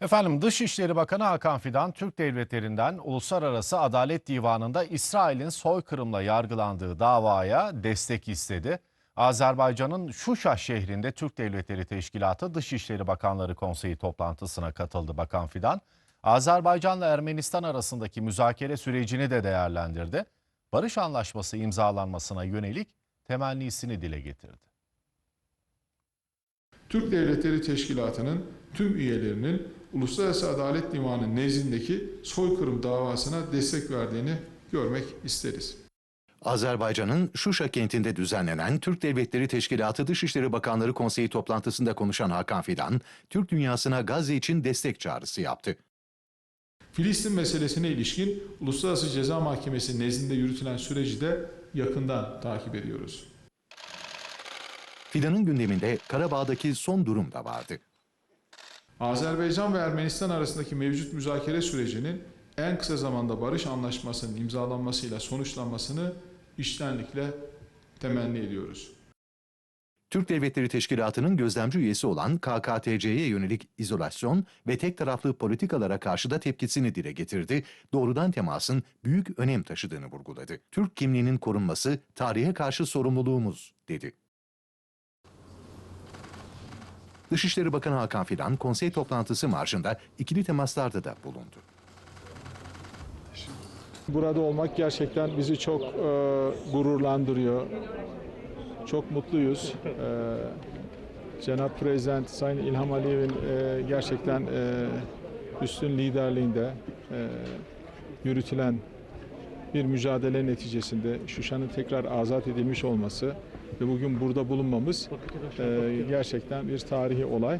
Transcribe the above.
Efendim Dışişleri Bakanı Hakan Fidan, Türk devletlerinden Uluslararası Adalet Divanı'nda İsrail'in soykırımla yargılandığı davaya destek istedi. Azerbaycan'ın Şuşa şehrinde Türk Devletleri Teşkilatı Dışişleri Bakanları Konseyi toplantısına katıldı Bakan Fidan. Azerbaycan'la Ermenistan arasındaki müzakere sürecini de değerlendirdi. Barış anlaşması imzalanmasına yönelik temennisini dile getirdi. Türk Devletleri Teşkilatı'nın tüm üyelerinin Uluslararası Adalet Divanı nezdindeki soykırım davasına destek verdiğini görmek isteriz. Azerbaycan'ın Şuşa kentinde düzenlenen Türk Devletleri Teşkilatı Dışişleri Bakanları Konseyi toplantısında konuşan Hakan Fidan, Türk dünyasına Gazze için destek çağrısı yaptı. Filistin meselesine ilişkin Uluslararası Ceza Mahkemesi nezdinde yürütülen süreci de yakından takip ediyoruz. Fidan'ın gündeminde Karabağ'daki son durum da vardı. Azerbaycan ve Ermenistan arasındaki mevcut müzakere sürecinin en kısa zamanda barış anlaşmasının imzalanmasıyla sonuçlanmasını içtenlikle temenni ediyoruz. Türk Devletleri Teşkilatı'nın gözlemci üyesi olan KKTC'ye yönelik izolasyon ve tek taraflı politikalara karşı da tepkisini dile getirdi, doğrudan temasın büyük önem taşıdığını vurguladı. Türk kimliğinin korunması tarihe karşı sorumluluğumuz, dedi. Dışişleri Bakanı Hakan Fidan, konsey toplantısı marşında ikili temaslarda da bulundu. Burada olmak gerçekten bizi çok e, gururlandırıyor. Çok mutluyuz. E, Cenab Prezident Sayın İlham Aliyev'in e, gerçekten e, üstün liderliğinde e, yürütülen bir mücadele neticesinde Şuşa'nın tekrar azat edilmiş olması ve bugün burada bulunmamız e, gerçekten bir tarihi olay.